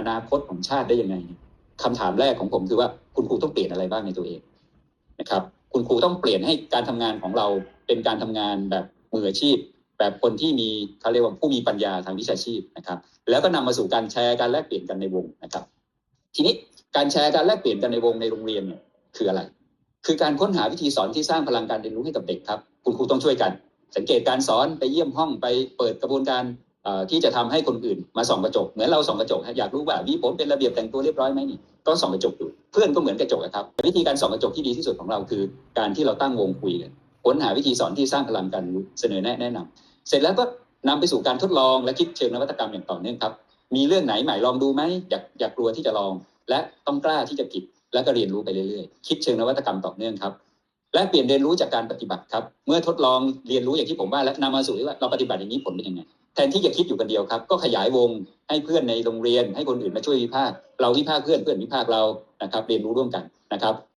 อนาคตของชาติได้ยังไงคำถามแรกของผมคือว่าคุณครูต้องเปลี่ยนอะไรบ้างในตัวเองนะครับ คุณครูต้องเปลี่ยนให้การทำงานของเราเป็นการทำงานแบบมืออาชีพ แบบคนที่มีเขาเรียกว่าผู้มีปัญญาทางวิชาชีพนะครับ แล้วก็นำมาสู่การแชร์การแลกเปลี่ยนกันในวงนะครับ ทีนี้การแชร์การแลกเปลี่ยนกันในวงในโรงเรียนเนี่ยคืออะไร คือการค้นหาวิธีสอนที่สร้างพลังการเรียนรู้ให้กับเด็กครับ คุณครูต้องช่วยกัน สังเกตการสอนไปเยี่ยมห้องไปเปิดกระบวนการ ที่จะทำให้คนอื่นมาส่องกระจกเหมือนเราส่องกระจกอยากรู้ว่าวิผมเป็นระเบียบแต่งตัวเรียบร้อยไหมนี่ก็ส่องกระจกดูเพื่อนก็เหมือนกระจกครับวิธีการส่องกระจกที่ดีที่สุดของเราคือการที่เราตั้งวงคุยกันค้นหาวิธีสอนที่สร้างพลังการเสนอแนะแนะนำเสร็จแล้วก็นำไปสู่การทดลองและคิดเชิงนวัตกรรมอย่างต่อเนื่องครับ มีเรื่องไหนใหม่ลองดูไหมอยากอยากกลัวที่จะลอง และต้องกล้าที่จะผิดแล้วก็เรียนรู้ไปเรื่อยๆ คิดเชิงนวัตกรรมต่อเนื่องครับและเปลี่ยนเรียนรู้จากการปฏิบัติครับ เมื่อทดลองเรียนรู้อย่างที่ผมว่า และนำมาสู่ที่ว่าเราปฏิบัติอย่างนี้ผลเป็นยังไง แทนที่จะคิดอยู่คนเดียวครับ ก็ขยายวงให้เพื่อนในโรงเรียน ให้คนอื่นมาช่วยวิพากษ์เราวิพากษ์เพื่อนเพื่อนวิพากษ์เรานะครับ เรียนรู้ร่วมกันนะครับ